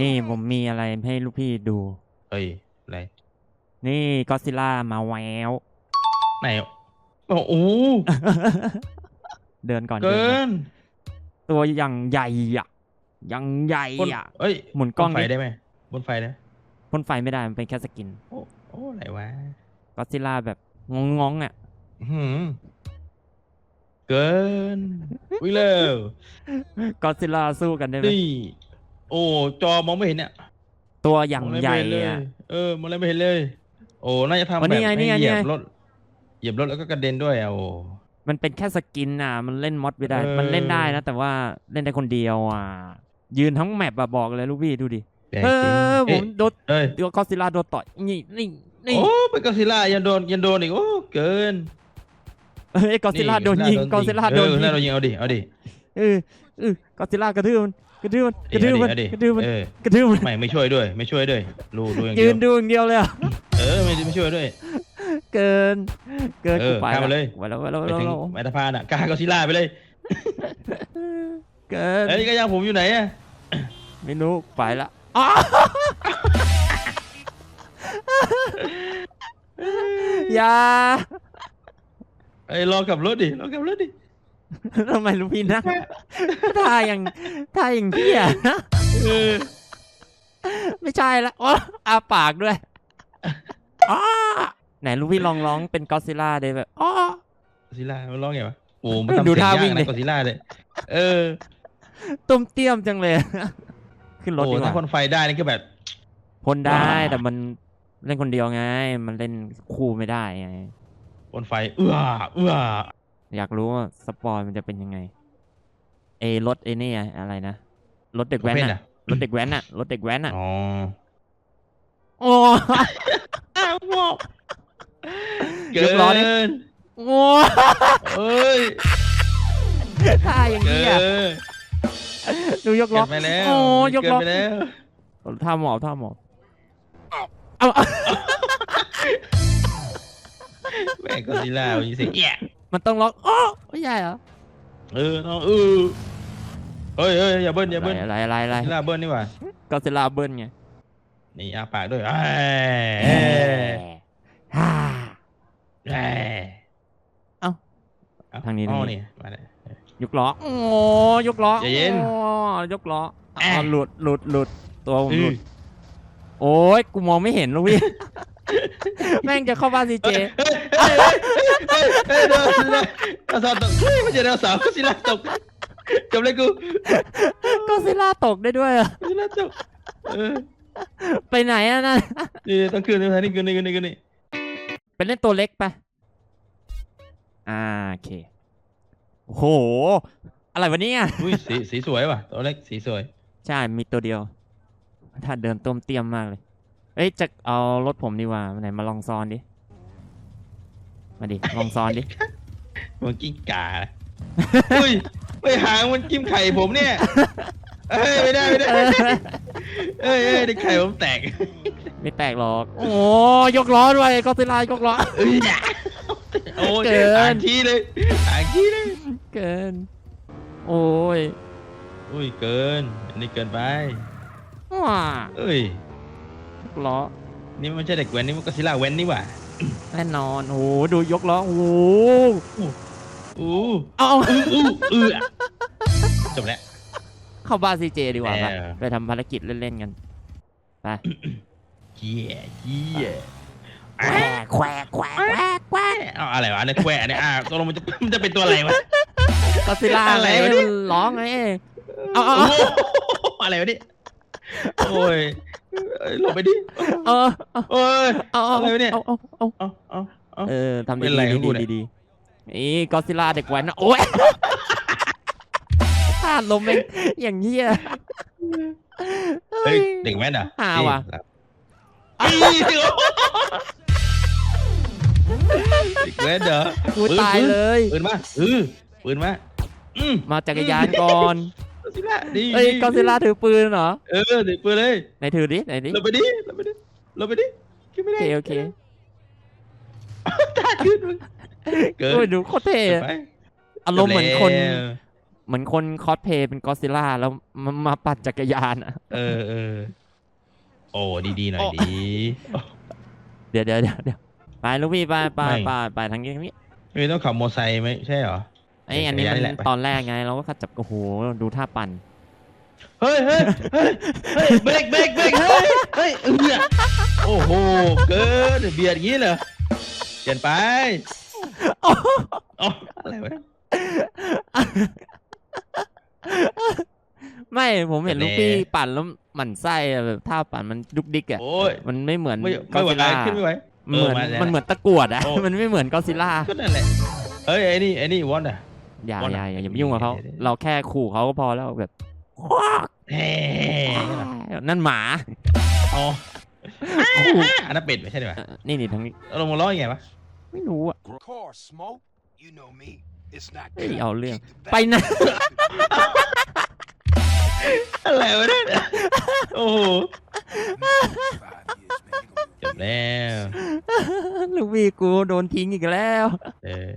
นี่ผมมีอะไรให้ลูกพี่ดูเฮ้ยอะไรนี่ก็ซิล่ามาแววไหนโอ้โหเดินก่อนเกิเดินก่อนนตัวอย่างใหญ่อะยังใหญ่บนอะเอ้ยหมุนกล้องบนไฟดิได้ไหมบนไฟได้ไหมพ่นไฟไม่ได้มันเป็นแค่สกิน โอ้โอ้อะไรวะก็ซิล่าแบบงงงๆอะอื้อหือเกินวิ่งเร็วก็ซิล่าสู้กันได้ไหมนี่ โอ้จอมองไม่เห็นเนี่ยตัวอย่างมองอะไรใหญ่ไม่เนเลยอะเออมองอะไรไม่เห็นเลย โอ้น่าจะทำอ๋อแบบนี่ไงนี่ไงให้เหยียนี่บไงรถเหยียบรถแล้วก็กระเด็นด้วยอะโอ้มันเป็นแค่สกินอะ มันเล่นมอดไม่ได้เออมันเล่นได้นะ แต่ว่าเล่นได้คนเดียวอะ ยืนทั้งแมปอะบอกเลยลูกพี่ดูดิแปลกเอจริงอผเอ้ยมโดนเอ้ยเดี๋ยวก็ซิล่าโดนต่อยนี่นี่นี่โอ้เป็นกอซิลล่ายังโดนยังโดนอีกโอ้เกินเฮ้ยก็ซิล่าโดนยิงก็ซิล่าโดนเออยิงโดนยิงเอาดิเอาดิเออเออก็ซิล่ากระทืบมัน กระทืบมันกระทืบมันเอาดิกระทืบมันเออกระทืบมันไม่ไม่ช่วยด้วย ไม่ช่วยด้วย รู้รู้อย่างยืเดียนวดูอย่างเดียวเลยอะเออไม่ไม่ช่วยด้วย เกิน เกินเอกูอไปข้ามมาเลย ไปแล้วไปแล้วไปไปแล้วถึงไปแล้วแมตาพานอะกล้ากอซิลล่าไปเลยเกินเอ้ยก็ยังผมอยู่ไหนอะไม่รู้ไปละอ้าอย่า เอ้ยรอกับรถดิรอกับรถดิ ทำไมลูกพี่นั่งท่าอย่างท่าอย่างเหี้ยนะเออไม่ใช่ละอ๋ออาปากด้วยอ้าไหนลูกพี่ลองร้องเป็นก็อดซิลล่าได้แบบอ๋อกอซิลล่ามันร้องไงวะโอ้มันทำดูเสียงท่ายาวิ่กงดินะกอซิลล่าเลย เออตุ้มเตี้ยมจังเลย ขึ้นรถโอ้ดีกถ้าคว่านไฟได้นี่ก็แบบพ่นได้ว้าแต่มันเล่นคนเดียวไง มันเล่นคู่ไม่ได้ไงบนไฟ เอื้อเอื้อ อยากรู้ว่าสปอยมันจะเป็นยังไง เอรถเอเนี่ยอะไรนะรถเด็กแว้นประเภทอะน่ะรถเด็กแว้นอะรถเด็กแว้นอะอ๋อโอ้อ้าวบอกยกล้อดิเกินโอ้เอ้ยท่าอย่างเกินี้อะนดูยกเกิล้อนไปแล้วโอ้ยกล้อเนไปแล้วท่าหมอบท่าหมอบเอาเอาแม่งกอซิลล่ามีเสียงแย่ มันต้องล็อกโอ้ไม่ใช่เหรอเออน้องเออเฮ้ยเฮ้ยอย่าเบิ้ลอย่าเบิ้ลอะไรอะไรอะไรกอซิลล่าเบิ้ลนี่หว่าก็ซิลล่าเบิ้ลไงนี่อาปากด้วยเอ้ยเอ้ฮ่าเอ้ยเอ้าเอ้ทางนี้อ๋อทางนี้นี่มาเลยยกล้อโอ้ยกล้อใจเย็นโอ้ยกล้อแอะอ๋อหลุดหลุดหลุดตัวผมอืหลุอดโอ้ยกูมองไม่เห็นลูกพี่ แม่งจะเข้าบ้านซีเจ เฮ้ยเฮ้ยเฮ้ยเฮ้ยเฮ้ยเฮ้ยเดาวสาวตกเฮ้ยไม่ใช่ดาวสาวก็สิลาตกจบเลยกูก็ซิล่าตกได้ด้วยอะสิลาตกเออไปไหนอะนั่นนี่ต้องขึ้นนี่ขึ้นนี่ขึ้นนี่ขึ้นนี่เป็นเล่นตัวเล็กไปอ่าโอเคโอ้โห อะไรวะเนี่ย อุ้ยสีสีสวยว่ะตัวเล็กสีสวย ใช่ มีตัวเดียว ถ้าเดินต้มเตี้ยมมากเลย เอ้ยจะเอารถผมดีกว่าไหนมาลองซ้อนดิ มาดิ ลองซ้อนดิ มันกิ้งก่าอุ้ยไม่หางมันจิ้มไข่ผมเนี่ยเอ้ยไม่ได้ไม่ได้เอ้ยเอ้ยในไข่ผมแตกไม่แตกหรอก โอ้ยกล้อด้วยก็ซิลายกล้อ เอ้ยโอ้ยเกิน อ่านทีเลยอ่านทีเลยเกิน โอ้ย อุ้ยเกิน อันนี้เกินไปว้าเอ้ยย กล้อ นี่มันไม่ใช่เด็กแว้นนี่มันก็ซิล่าแว้นนี่หว่าแน่นอนโอ้โหดูยกล้อโอ้โหอู้เอาเอาอู้อู้อื้อจบแล้ว เข้าบ้านซีเจดีกว่าปะเออ ไปทำภารกิจเล่นๆกันไปเยี่ยเยี่ยแควะแควะแควะแควะแควะเอาอะไรวะเนี่ยแควะเนี่ยอะตกลงมันจะมันจะเป็นตัวอะไรวะ ก็ซิลล่าอะไรไงวะเนี่ย มันร้องไงเอาเอาโอ้เอาโหอะไรวะเนี่ยโอ้ยเอ้ย หลบไปดิเอาเอาโอ้ยเอาเอาอะไรวะเนี่ย เอาเอาเอาเอาเอาเอาเออทำเป็ดีนไรดีของกูดีเนี่ยดีดีนี่ก็ซิล่าเด็กแว้นนะโอ้ยพลาดลมเองอย่างเงี้ยเฮ้ยเด็กแว้นเหรอะหาว่ะเด็กแว้นเหรอกูตายเลยปืนมาเออปืนมาอืมมาจักรยานก่อนก็ ซิล่าดีเอ้ยก็ซิล่าถือปืนเหรอ เออถือปืนเลยไหนถือดิไหนดิลงไปดิลงไปดิลงไปดิขึ้นไม่โอได้เคโอเคตาขึ้นมึงเกินโอ้ยดูโคตรเท่อะไปอารมณ์เหมือนคนแล้วเหมือนคนคอสเพลย์เป็นกอซิล่าแล้วมามาปัดจักรยานอะเออเออโอ้ดีๆหน่อยโอ้ดี เดี๋ยวเดี๋ยวเดี๋ยวเดี๋ยวไปลูกพี่ไปไปไม่ ไปไปทางนี้ทางนี้ไม่ต้องขับมอไซค์ไหมใช่เหรอ ไอ้ยอันนี้จักรยานมันนี่แหละไปตอนแรกไงเราก็ขัดจับโอ้โหดูท่าปั่นเฮ้ยเฮ้ยเฮ้ยเฮ้ยเบรกเบรกเบรกเฮ้ยเฮ้ยเออโอ้โหเกินเบียดอย่างนี้เหรอเปลี่ยนไปอ๋ออะไรวะไม่ผมเห็นแหมลูกพี่ปั่นแล้วหมั่นไส้อะแบบท่าปั่นมันดุกดิกอะโอ้ยมันไม่เหมือนไม่กอไม่ไหวซิล่าขึ้นไม่ไหวเหมือนเออมาแล้วมันเหมือนตะกรวดอะโอ้มันไม่เหมือนกอซิล่าก็นั่นแหละเฮ้ยไอ้นี่ไอ้นี่วอนอะ อย่าวันอไหนย่าอย่าอย่าไปยุ่งกับเขาเดี๋ยวๆเราแค่ขู่เขาก็พอแล้วแบบควักแฮ่นั่นหมาอ๋อขู่อันนั้นเป็ดไม่ใช่ไหมเอ่อนี่นี่ทางนี้เอาลงมาล้อยังไงวะไม่รู้อะ Of course, smoke. You know me. It's not เอ้ย good. เอาเรื่อง Keep the ไป back- นะอะไรวะเนี่ยโอ้โห Five years, man. You gonna จบแล้ว ลูกพี่กูโดนทิ้งอีกแล้ว เออ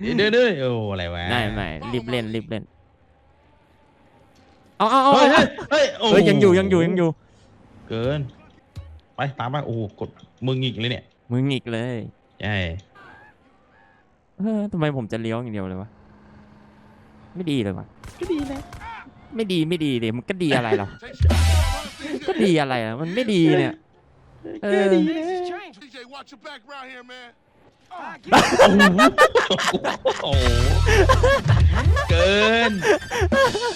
เดี๋ยวเดี๋ยวโอ้อะไรวะไม่ไม่รีบเล่นรีบเล่นเอาเอาเอาเฮ้ยเฮ้ยเฮ้ยโอ้เฮ้ยยังอยู่ยังอยู่ยังอยู่ เกิน ไปตามมาโอ้โหกดมึงอีกเลยเนี่ยมึงอีกเลยใช่เออทำไมผมจะเลี้ยวอย่างเดียวเลยวะไม่ดีเลยวะก็ดีนะไม่ดีไม่ดีเลยมันก็ดีอะไรหรอก็ดีอะไรอะมันไม่ดีเนี่ยเออ ก็ดีนะ Change. DJ, watch your back around here, man. Oh, โอ้โหโอ้โหเกิน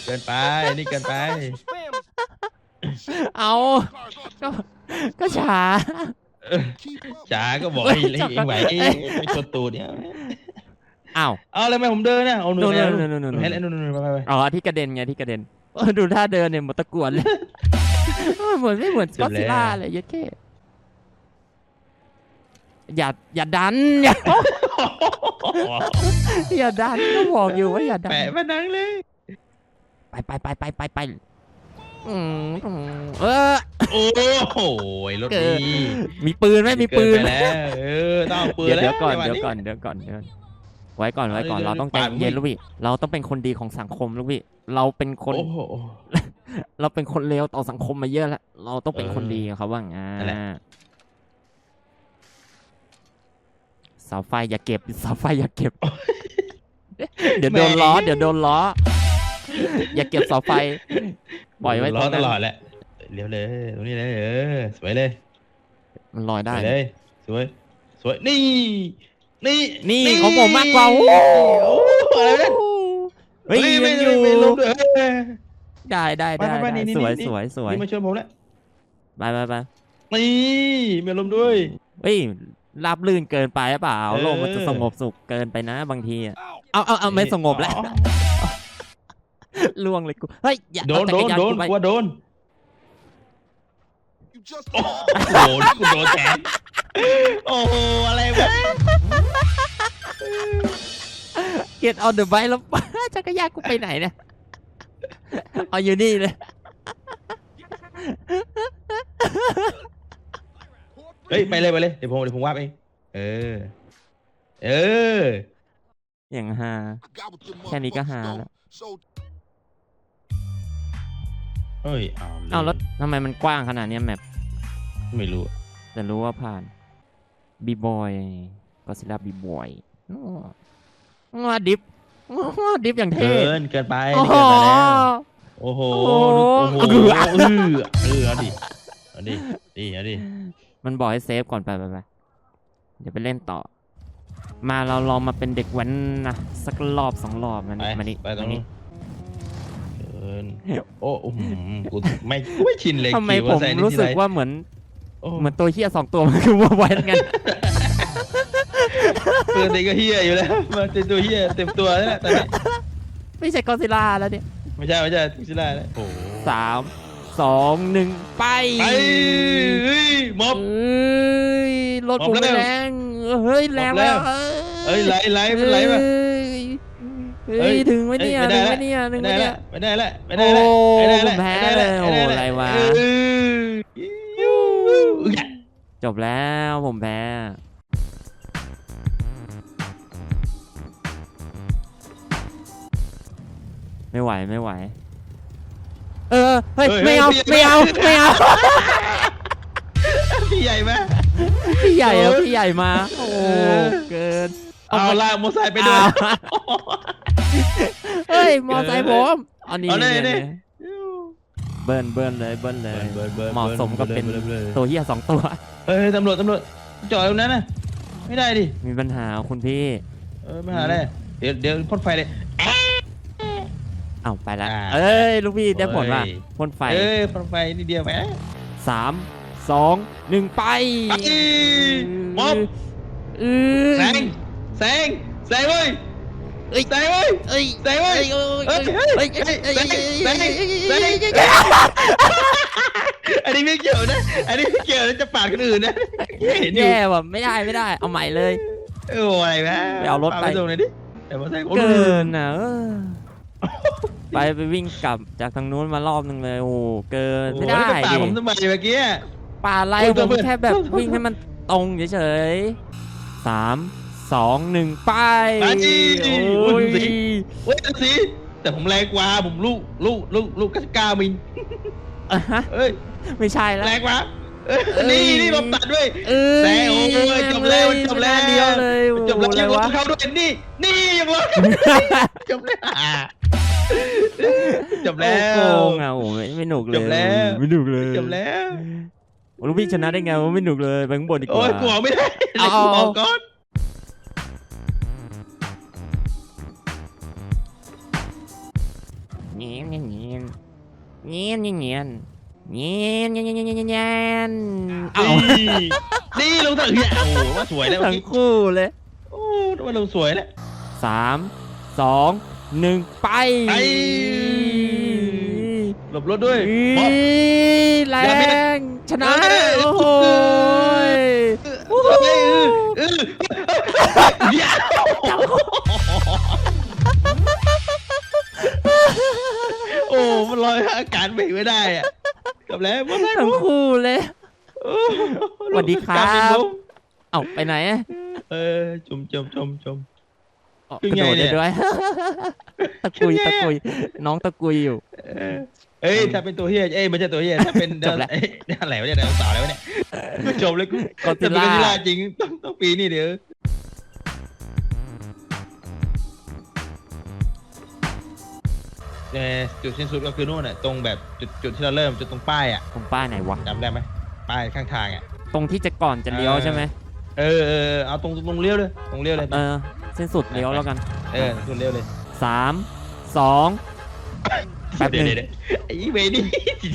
เกินไป นี่เกินไป เอา cars off ก็ก็ช้าเออ Keep up. จ๋าก็บอกให้เล่นเองไหวเองไปชนตูดเนี่ย อ้าวเอาอะไรมาผมเดินนะเอาหนูนู่นแนวนู่นนู่นนู่นให้เล่นนู่นนู่นไปไปไปอ๋อที่กระเด็นไงที่กระเด็นเออดูท่าเดินเนี่ยหมดตะกรวดเลยเออเหมือนไม่เหมือนก็ซิล่าเลยยัดแค่ อย่าอย่าดันอย่าอย่าดันก็บอกอยู่ว่าอย่าดันแปะมานังเลย ไปไปไปไปไปไปอืมอืมเออ โอ้โหรถเกิดีนมีปืนไหมมีปืนเกิไหมไปแล้วเออต้องเอาปืนเดี๋ยวแล้เดี๋ยววก่อนจังหวะเดี๋ยวก่อน เดี๋ยวก่อน เดี๋ยวก่อน ไว้ก่อน ไว้ก่อนเดี๋ยวเราต้องใจปากมึงเย็นลูกพี่ เราต้องเป็นคนดีของสังคมลูกพี่ เราเป็นคน โอ้โห เราเป็นคนเลวต่อสังคมมาเยอะแล้ว เราต้องเป็นเออคนดีกับเขาบ้างอ่า นั่นแหละ เสาไฟอย่าเก็บเสาไฟอย่าเก็บ เดี๋ยวโดนล้อ เดี๋ยวโดนล้อ อย่าเก็บเสาไฟ ปล่อยไว้ตล้รองตนั้นลอดแหละเลี้ยวเลยตรงนี้เลยเออสวยเลย มันลอยสได้วยเลย สวย สวยนี่ นี่นี่ของผมมากกว่าโอ้โอ้โหอะไรเนี่ยเฮ้ยไม่ยังอยู่ไม่ล้มด้วยเฮ้ยได้ได้ไปได้ไปไปได้นี่สวยนี่สวยสวยนี่มาชวนผมแล้วไปไปไปนี่มีลมณ์ด้วยเฮ้ย ราบลื่นเกินไปหรือเปล่า เออ โลกมันจะสงบสุขเกินไปนะบางทีอะ Ow. เอาเอาเอาไม่สงบแล้วอ๋อล่วงเลยกู เฮ้ย อย่าโดเอานจัโดกรนยานโดนกูไปกลัวโดน You just โอ้โหนี่กูโดนแทนโอ้โหอะไรวะเกียรเอาเดอะไบแล้ว จักรยานกูไปไหนเนี่ย เอาอยู่นี่เลย เฮ้ยไปเลยไปเลยเดี๋ยวผมเดี๋ยวผมว่าไปเองเออ เออ อย่างฮา I got with them แค่นี้ก็หา motherfuckers, แล้ว though. So เฮ้ยเอาเอาแล้วทำไมมันกว้างขนาดเนี้ยแมปไม่รู้แต่รู้ว่าผ่านบีบอยก็ซิล่าบีบอยว้าดิฟว้าดิฟอย่างเท่เกินเกินไปโอ้นี่โหเกินไปแล้วโอ้โหโอ้โหโอ้โหเออเออเออเอาดิเอาดิดิเอาดิ มันบอกให้เซฟก่อนไปไปไปเดี๋ยวไปเล่นต่อ มาเราลองมาเป็นเด็กแว้นนะสักรอบสองรอบมันไปมานี่ไปตรงมานี้เกินโอ้โอ้โหกูไม่กูไม่ชินเลยทำไมขี่ผมอเตอไซค์นี่รู้สึกทีไรว่าเหมือนโอ้เหมือนตัวเฮียสองตัวมันคือว่าแว้นกันปกติก็เฮียอยู่แล้วมาเต็มตัวเฮียเต็มตัวแล้วตอนนี้ไม่ใช่กอซิล่าแล้วเนี่ยไม่ใช่ไม่ใช่ทุกชิล่าแล้วโอ้โหสาม สองหนึ่งไปไปเฮ้ยม็อบ เอ้ยรถผมหมอบไม่แล้วแรงเฮ้ยแรงหมอบแล้แล้ววเอ้ยไหลไหลมันไหลมาเอ้ยเฮ้ยถึงไหมเนี่ยเอ้ถึยงไหมเนี่ยถึงไหมไม่ได้เนี่ยละไม่ได้ละไม่ได้ละโอ้ไม่ได้ละผมแพ้ไม่ได้เลยโอ้ม่ด้ลอะไรวะเออยูอุ๊ยจบแล้วผมแพ้ไม่ไหวไม่ไหว เออเฮ้ยเฮ้ยไม่เอาเฮ้ยไม่เอาพี่ไม่เอาพี่ใหญ่ไหมพี่ใหญ่อะเออพี่ใหญ่มา โอ้โหเกินเอาละมอไซค์ไปด้วยเอาเฮ้ยมอไซค์ผมอันนี้เอาเลยเนี่ยเนี่ยเนี่ยเบิ้ลเบิ้ลเลยเบิ้ลเลยเบิร์นเบิร์นเหมาะสมกับเป็นบิร์บิร์ตัวเฮียสองตัวเฮ้ยตำรวจตำรวจจอดตรงนั้นนะไม่ได้ดิมีปัญหาคุณพี่เออไม่หาได้เดี๋ยวเดี๋ยวพ่นไฟเลย เอ้าไปละอ่า เอ้ย ลูกพี่ได้ผลว่ะเอ้ยพ่นไฟเอ้ยพ่นไฟนิดเดียวไหม สามสองหนึ่งไปไปมอบ เออแซงแซงแซงเว้ยเอ้ยแซงเว้ย เอ้ยแซงเว้ยเอ้ยเฮ้ยเฮ้ยเอ้ยเฮ้ยเอ้ยแซงเอ้ยแซงเอ้ยแซงเอ้ยแซงอันนี้ไม่เกี่ยวนะอันนี้ไม่เกี่ยวนะจะปาดคนอื่นนะเห็นอยู่แย่ว่ะไม่ได้ไม่ได้เอาใหม่เลยเอออะไรวะไปเอารถไปพส่งหน่อยดิเดี๋ยวมาแซงโอ้เกิดูนอะเออ ไปไปวิ่งกลับจากทางนู้นมารอบนึงเลยโอ้โหเกินโอ้ไม่โหได้แล้วจะปาดดิผมทำไมเมื่อกี้ป่าไรโอ้ยผตัวมเพื่อนแค่แบบวิ่งให้มันตรงเฉยๆสามสองหนึ่งไปไปดิโอ้ยดูสิเว้ยดูสิแต่ผมแรงกว่าผมลูกลูกลูกลูกกัสกามินอะฮะเอ้ยไม่ใช่แล้วแรงกว่าเอ้ยเอ้ยนี่นี่ผมตัดด้วยเอ้ยแต่โอ้ยจบแล้วจบแล้วไม่น่าเดียวเลยจบแล้วโอ้ยังโหรอะไรถวะเขาด้วยนี่นี่ยังรถจบแล้วอะ จบแล้วโอ้โกงอะโอ้ไม่ไม่หนุกเลยจบแล้วไม่หนุกเลยจบแล้วโอ้ลูกพี่ชนะได้ไงวะไม่หนุกเลยไปข้างบนดีกโอ้ว่ายกูออกไม่ได้เอากูเอาออกก่อนเงี้ยเงี้ยเงี้ยเงี้ยเงี้ยเงี้ยเงี้ยเงี้ยเงี้ยเงี้ยเงี้ยเงี้ยเอานี่นี่ลงเถอะเนี่ยโอ้โหว่าสวยแล้วเมื่อทั้งกี้คู่เลยโอ้ว่าลงสวยแล้วสามสอง หนึ่งไปไปหลบรถด้วยอีมอบแรอย่าเบียดงชนะเออโอ้โหยเออเออเออเดี๋ยวโอ้มันลอยอากาศเบรกไม่ได้อะกลับแล้วมาได้ทั้งคู่เลยโอ้สวัสดีครับกลัเป็นผมเอ้าไปไหนอะเออชมชมชมชมอ๋อคื กอระไงโดดเนี่ได้ยด้วยตะกุยคือไงตะอะกุย น้องตะกุยอยู่เออเอ้ยถ้าเป็นตัวเฮียเอ้ยไม่ใช่ตัวเฮียถ้าเป็นจบแล้วเอ้ยอะไรวะเนี่ยไดโนเสาร์อะไรวะเนี่ยกูจบเลยกูก็อดซิจะลเป็นล่ากอดซิลล่าจริงต้องต้องปีนี้เดี๋ยวเอ่อจุดสิ้นสุดก็คือนู่นน่ะตรงแบบจุดจุดที่เราเริ่มจุดตรงป้ายอะตรงป้ายไหนวะจำได้ไหมป้ายข้างทางอะตรงที่จะก่อนจะเลี้ยวใช่ไหมเออเออเออเอาตรงตรงเลี้ยวเลยตรงเลี้ยวเลยเออ สิ้นสุดเลี้ยวแล้วกันเออตรงเลี้ยวเลยสามสองแป๊บหเดี๋ยวนึงเดี๋ยวเดี๋ยวไอ้เวนี่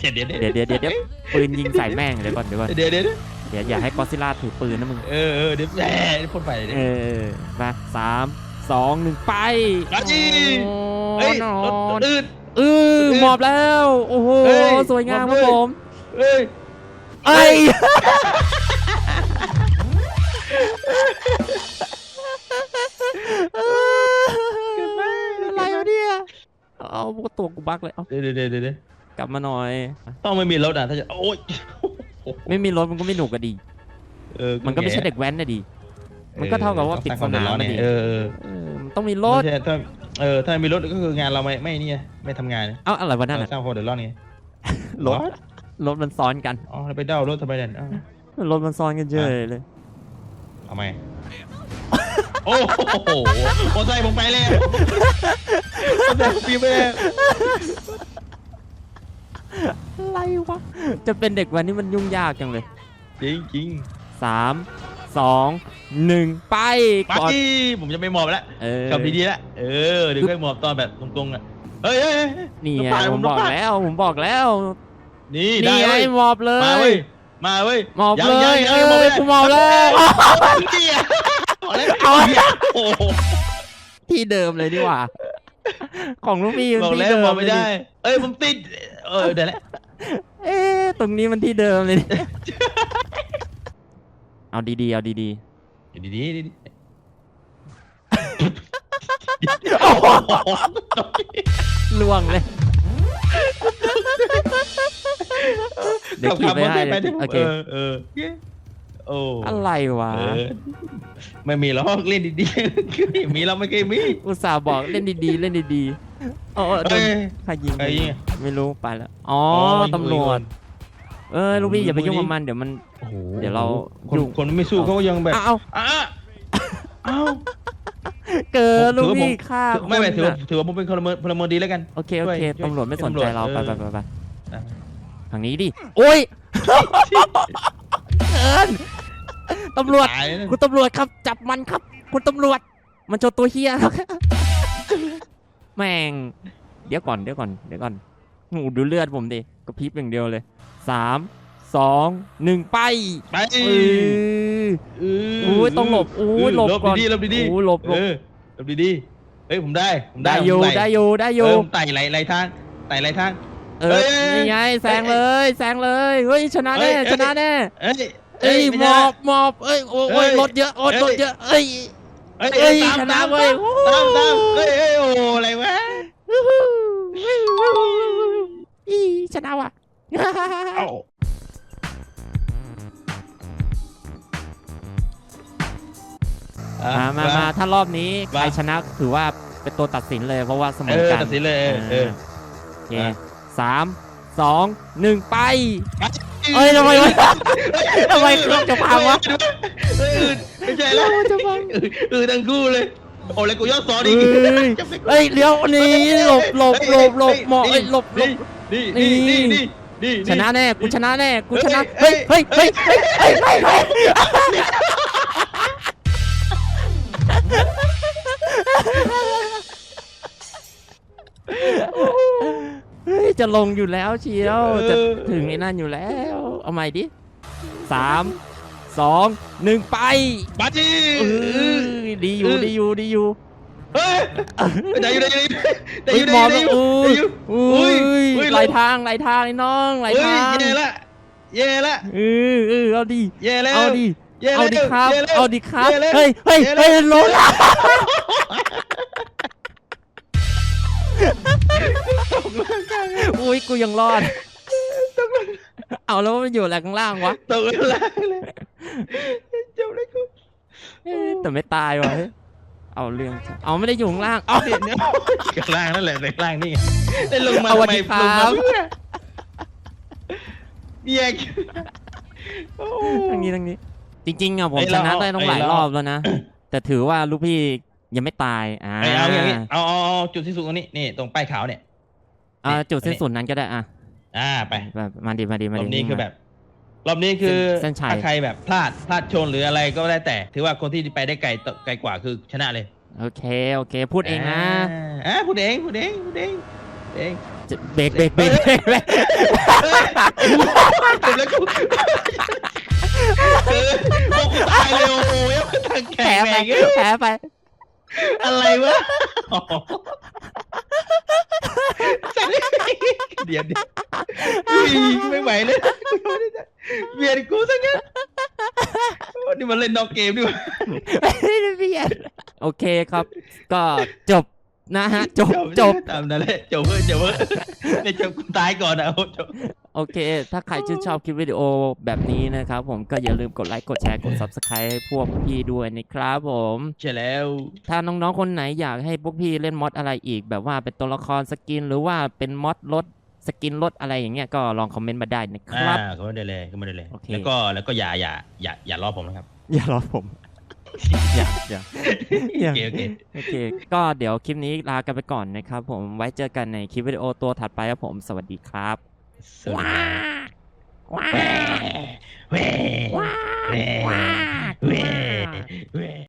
เดี๋ยวเดี๋ยวเดี๋ยวเดี๋ยวเดี๋ยวเดี๋ยวปืนยิงใส่แม่งเดี๋ยวก่อนเดี๋ยวก่อนเดี๋ยวเดี๋ยวเดี๋ยวเดี๋ยวอย่าให้กอดซิลล่าถือปืนนะมึงเออเออเดี๋ยวแหมพ่นไฟเลยเออมาสามสองหนึ่งไปกาจีโอ้เฮ้ยนอรถนอืดเออหมอบแล้ว โอ้โหเฮ้ยสวยงามหคมรัอบบด้วยผมเอ้ยเอ้ อะไรวะเนี่ยเอาตัวกูบักเลยเอาเดี๋ยวเดี๋ยวเดี๋ยวเดี๋ยวกลับมาหน่อย ต้องไม่มีรถอะถ้าจะโอ๊ยไม่มีรถมันก็ไม่หนุกอะดีเออมันก็ไม่ใช่เด็กแว้นนะดี มันก็เท่ากับว่าปิดสนามเอออะดิเออเออเออมันต้องมีรถไม่ใช่ถ้าเออถ้ามีรถก็คืองานเราไม่ไม่นี่ไงไม่ทำงานเอ้าอะไรวะนั่นเราอะสร้างความเดือดร้อนไงรถรถมันซ้อนกันอ๋อแล้วไปเด้ารถทำไมเนี่ยเอ้ารถมันซ้อนกันเฉยเลยทำไม โอ้โหมอไซค์ผมไปแล้วมอไซค์ผมปีไปแล้วอะไรวะ จะเป็นเด็กวันนี้มันยุ่งยากจังเลยจริงจริงสามสองหนึ่งไปๆไปก่อนผมจะไม่หมอบแล้วเออขับดีๆแล้วเออเดี๋ยวค่อยหมอบตอนแบบตรงๆอะเฮ้ยเฮ้ยเฮ้ย นี่ไงผมบอกรถผ่าน แล้ว ผมบอกแล้วนี่นี่ได้ไงเว้ยหมอบเลมาเว้ยมาเว้ยหมอบยังเลยังเอยังมอบอไม่ได้กูหมอบแล้วเหี้ยหมอบแล้ว โอ้โหที่เดิมเลยดีกว่า ของลูกพี่มันบอกที่แล้วเดิหมอมบไม่เลยได้ ดิเอ้ยผมติด เออเดี๋ยวแหละเอ๊ะตรงนี้มันที่เดิมเลยดิ เอาดีๆเอาดีดีดีดีดีๆล่วงเลย เดี๋ยวขี่ไปให้ไปเดี๋ยวที่โอเค เออเออ โอ้อะไรวะ เออไม่มีหรอกเล่นดีๆมีเราไม่เคยมี อุตส่าห์บอกเล่นดีๆ เล่นดีๆโอ้โดเอ้นยใครยิงใครยิงอะไม่รู้ไปแล้ว อ๋อยิงตำรวจ เออลูกพี่อย่าไปยิงยุ่งยิงกับมันเดี๋ยวมัน โอ้โหเดี๋ยวเราคนยุ่ง คนไม่สู้เขาก็ยังแบบอ้าวอะอ้าว เกิดถืลูกอว่าผมพี่ฆ่าไม่ไม่คนถือว่าน่ะถือว่าผมเป็นพลเมืองพลเมืองดีแล้วกัน โอเคโอเคช่วยช่วยตำรวจไม่สนใจเราตำรไปวจไปไปไปอะทางนี้ดิ โอ้ยเกินตำรวจ ตายนะคุณตำรวจครับ จับมันครับ คุณตำรวจ มันโจรตัวเฮียครับแม่ง เดี๋ยวก่อนเดี๋ยวก่อนเดี๋ยวก่อนหนูดูเลือดผมดิกระพริบอย่างเดียวเลยสามสองหนึ่งไปไปเอออุ้ยต้องหลบอุ้ยหลบก่อนดีๆหลบดีๆอุ้ยหลบหลบเออหลบดีๆเฮ้ยผมได้ผมได้ได้อยู่ผมได้อยู่ได้อเอยู่ อผมไต่ไหลไหลทางไต่ไหลทาง เอเอ้อยนี่ไงแซงเลยแซงเลยเฮ้ยชนะแน่เอ้ยชนะแน่เอ้ย เอ้ยไม่หมใช่อบหมอบเอ้ยโอ้เอ้ยยรถเยอะโอ้ยเอ้ยรถเยอะเอ้ยเอ้ยเอ้ยตามชนะตามเว้ยตามตามเอ้ยเอ้ยโอ้อะไรวะอีชนะว่ะเอ้ามามามาถ้ารอบนี้ใครมาชนะถือว่าเป็นตัวตัดสินเลยเพราะว่าเสมเอออกันตัดสินเลยเออเออโอเคอะสามสองหนึ่งไป เอ้ยทำไมวะทำไมเครื่องจะพังวะเออไม่ใช่แล้วจะพังเออเออทั้งคู่เลยโอ้เลยกูย้อนสอนอีกเอ้ยเลี้ยวนี่หลบหลบหลบหลบหมอเอ้ยหลบหลบนี่นี่นี่นี่ชนะแน่กูชนะแน่กูชนะเฮ้ยเฮ้ยเฮ้ยเฮ้ยเฮ้ยเฮ้ยเฮ้ย เฮ้ยจะลงอยู่แล้วเชียวจะถึงไอ้นั่นอยู่แล้ว เอาใหม่ดิสามสองหนึ่งไปมาจีเออดีอยู่ดีอยู่ดีอยู่เฮ้ยได้อยู่ได้อยู่ได้เฮ้อยยู่หมได้ออยู่บได้ออยู่อุ้อุ้ยยอุ้ยอุ้ยไหลทางไหลทางไอ้น้องไหลเฮ้ยทางเย่ละเย่ละเออเออเอาดิเย่แล้วเอาดิเย่แล้วเอาดิครับย่แล้วเอาดิครับย่แล้วเฮ้ยเฮ้ยเย่แล้วเฮ้ยลงละ อุ้ยกูยังรอด เอาแล้วมันอยู่อะไรข้างล่างวะตกแล้วเลยจบเลยกูเอ๊ะแต่ไม่ตายวะเฮ้ยเอาเรื่องจังเอาไม่ได้อยู่ข้างล่าง เอาเนี่ยเนี่ยข้างล่างนั่นแหละแต่ข้างล่างนี่ไงได้ลงมาเอาสวัทำสไมดีคลงรัมาบเพื่อเบียกโอ้ ทางนี้ทางนี้ จริงๆอะผมเอ้ยชนะเราได้ต้องหลายเอ้ยรเราอบแล้วนะ แต่ถือว่าลูกพี่ ยังไม่ตายอ่าเอ้ยเอาอย่างนี้เอาเอาเอาจุดที่สุดตรงนี้นี่ตรงป้ายขาวเนี่ยอ่านี่จุดสิ้นอันนี้สุดนั้นก็ได้อะอ่าไปแบบมาดีมาดีรมาอดีบนี้วิ่งคือมาแบบรอบนี้คือเส้นชัยถ้าใครแบบพลาดพลาดชนหรืออะไรก็ได้แต่ ถือว่าคนที่ไปได้ไกลต่อไกลกว่าคือชนะเลย โอเคโอเค พูดเองนะอ่าพูดเองพูดเองพูดเองพูดเองจะเบรกเบรกเบรกเบรกเบรกจบแล้วกูเออโอ้กูตายเลยโอ้โหยังทางแผลแข็งไปแรงแผลไป อะไรวะอ๋อสัตว์เดี๋ยวเดี๋ยวอุ้ยไม่ไหวเลยเบียดกูซะงั้นโอ้นี่มันเล่นนอกเกมดีกว่าไม่ได้เบียดโอเคครับ ก็จบ นะฮะ จบจบตามนั้นแหละจบเว้ยจบเว้ยเดี๋ยวจบกูตายก่อนนะเอาจบโอเค ถ้าใครชื่นชอบคลิปวิดีโอแบบนี้นะครับ ผมก็อย่าลืมกดไลค์กดแชร์กด subscribe ให้พวกพี่ด้วยนะครับผมใช่แล้ว ถ้าน้องๆคนไหนอยากให้พวกพี่เล่นมอดอะไรอีก แบบว่าเป็นตัวละครสกิน หรือว่าเป็นมอดรถสกินรถอะไรอย่างเงี้ยก็ลองคอมเมนต์มาได้นะคอ่ารับก็ไม่ได้เลยก็ไม่ได้เลยโอเคแล้วก็แล้วก็อย่าอย่าอย่าอย่ารอผมนะครับ อย่ารอผม อย่าอย่าย่โอเคโอเคโอเค ก็เดี๋ยวคลิปนี้ลากันไปก่อนนะครับ ผมไว้เจอกันในคลิปวิดีโอตัวถัดไปครับผม สวัสดีครับว้าว้าว้าว้าว้า